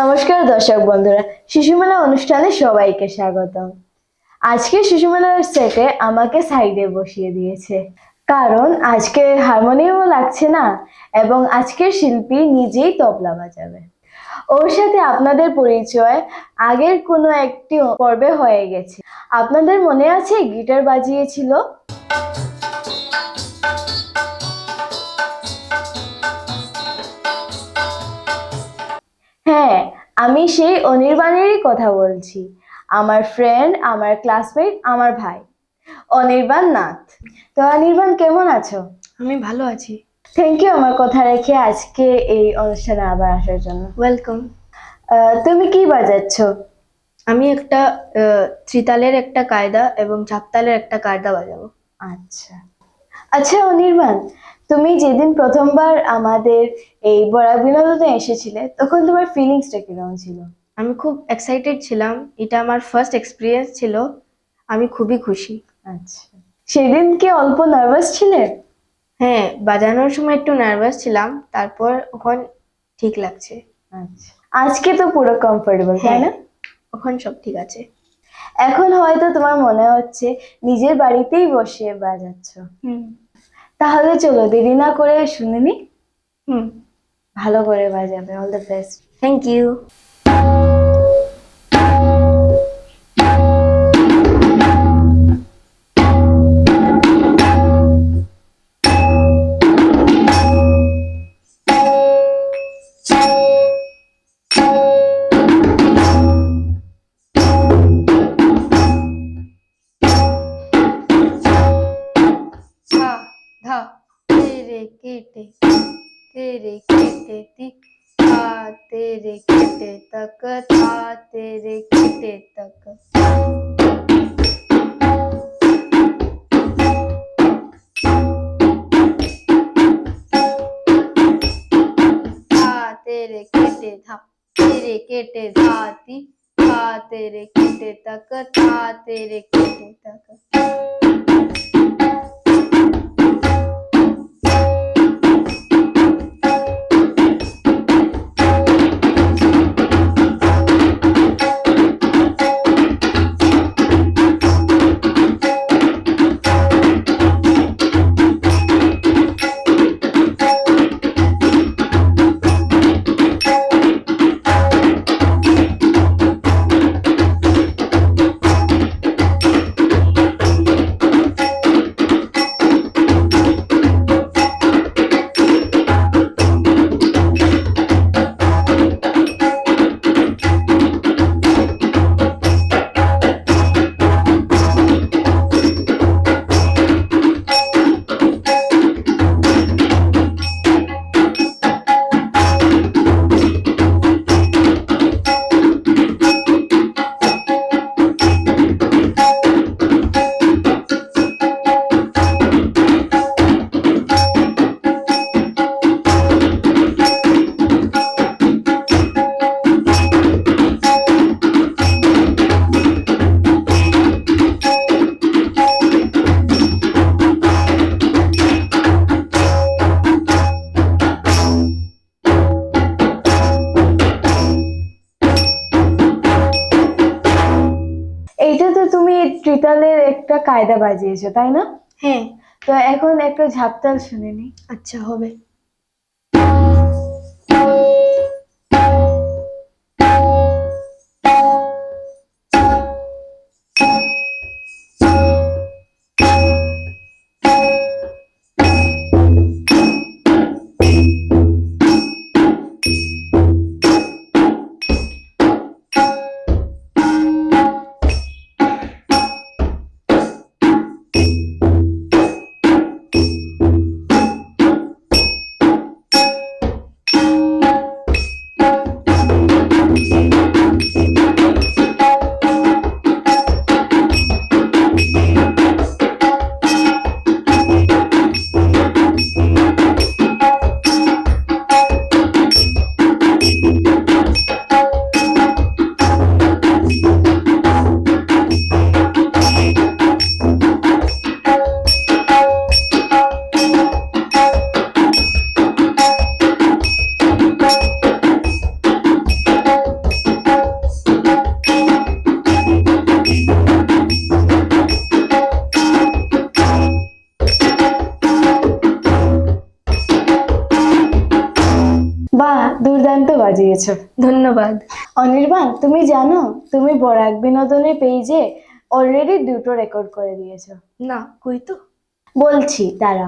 নমস্কার দর্শক বন্ধুরা, শিশুমেলা অনুষ্ঠানে সবাইকে স্বাগতম। আজকে শিশুমেলার সেটে আমাকে সাইডে বসিয়ে দিয়েছে। কারণ আজকে হারমোনিয়ামও লাগছে না, এবং আজকের শিল্পী নিজেই তবলা বাজাবে। ওর সাথে আপনাদের পরিচয় আগের কোনো একটি পর্বে হয়ে গেছে। আপনাদের মনে আছে গিটার বাজিয়েছিল? আমি সেই অনির্বাণেরই কথা বলছি। আমার ফ্রেন্ড আমার ক্লাসমেট আমার ভাই। অনির্বাণ নাথ। তো অনির্বাণ কেমন আছো? আমি ভালো আছি। থ্যাংক ইউ আমার কথা রেখে আজকে এই অনুষ্ঠানে আবার আসার জন্য। ওয়েলকাম তুমি কি বাজাচ্ছ? আমি একটা ত্রিতালের একটা কায়দা এবং চারতালের একটা কায়দা বাজাবো। আচ্ছা। আচ্ছা অনির্বাণ তুমি যেদিন প্রথমবার আমাদের এই বড়া বিনোদনে এসেছিলে তখন তোমার ফিলিংসটা কীরকম ছিল? আমি খুব এক্সাইটেড ছিলাম। এটা আমার ফার্স্ট এক্সপিরিয়েন্স ছিল। আমি খুবই খুশি। আচ্ছা। সেদিন কি অল্প নার্ভাস ছিলে? হ্যাঁ বাজানোর সময় একটু নার্ভাস ছিলাম। তারপর ওখান ঠিক লাগছে। আচ্ছা। আজকে তো পুরো কমফোর্টেবল তাই না? ওখান সব ঠিক আছে। এখন হয়তো তোমার মনে হচ্ছে নিজের বাড়িতেই বসে বাজাচ্ছ। হুম। তাহলে চলো দেরি না করে শুনে নি। হুম। ভালো করে বাজাবে all the best thank you तेरे केटे था तेरे केटे तक था तेरे केटे तक। तेरे केटे था तेरे केटे धाती था तेरे केटे तक था तेरे केटे तक। একটা কায়দা বাজিয়েছো তাই না? হ্যাঁ। তো এখন একটা ঝাপতাল শুনে নি। আচ্ছা হবে। বাজিয়েছো। ধন্যবাদ। অনির্বাণ তুমি জানো তুমি বরাক বিনোদনের পেজে অলরেডি দুটো রেকর্ড করে দিয়েছ। না কই তো? বলছি তারা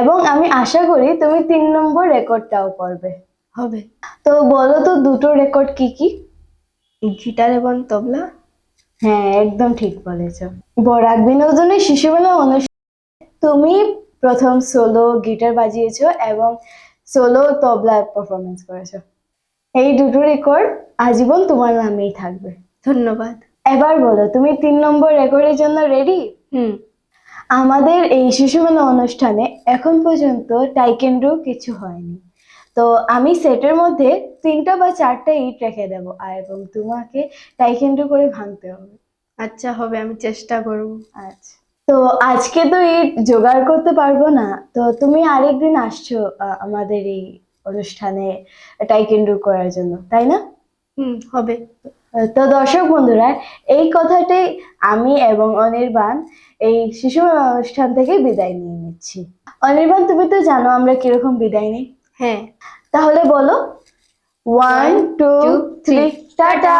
এবং আমি আশা করি তুমি তিন নম্বর রেকর্ডটাও করবে হবে। তো বলো তো দুটো রেকর্ড কি কি? গিটার এবং তবলা? হ্যাঁ একদম ঠিক বলেছ। বরাক বিনোদনের শিশুমেলা অনুষ্ঠানে তুমি প্রথম সোলো গিটার বাজিয়েছো এবং সোলো তবলা পারফরমেন্স করেছ। এই দুটো রেকর্ড আজীবন তোমার নামেই থাকবে। ধন্যবাদ। এবার বলো তুমি তিন নম্বর রেকর্ডের জন্য রেডি হুম। আমাদের এই শিশুমেলা অনুষ্ঠানে এখন পর্যন্ত টাইকেন্ডু কিছু হয়নি। তো আমি সেটের মধ্যে তিনটা বা চারটা ইট রেখে দেবো আর এবং তোমাকে টাইকেন্ডু করে ভাঙতে হবে। আচ্ছা হবে আমি চেষ্টা করব। আচ্ছা। তো আজকে তো ইট জোগাড় করতে পারব না তো তুমি আরেকদিন আসছো আমাদের এই অনুষ্ঠানে টাইকেন্ডু করার জন্য তাই না? হুম হবে। তো দর্শক বন্ধুরা এই কথাটাই আমি এবং অনির্বাণ এই শিশু অনুষ্ঠান থেকে বিদায় নিয়ে নিচ্ছি। অনির্বাণ তুমি তো জানো আমরা কীরকম বিদায় নিই। হ্যাঁ। তাহলে বলো ওয়ান টু থ্রি টাটা!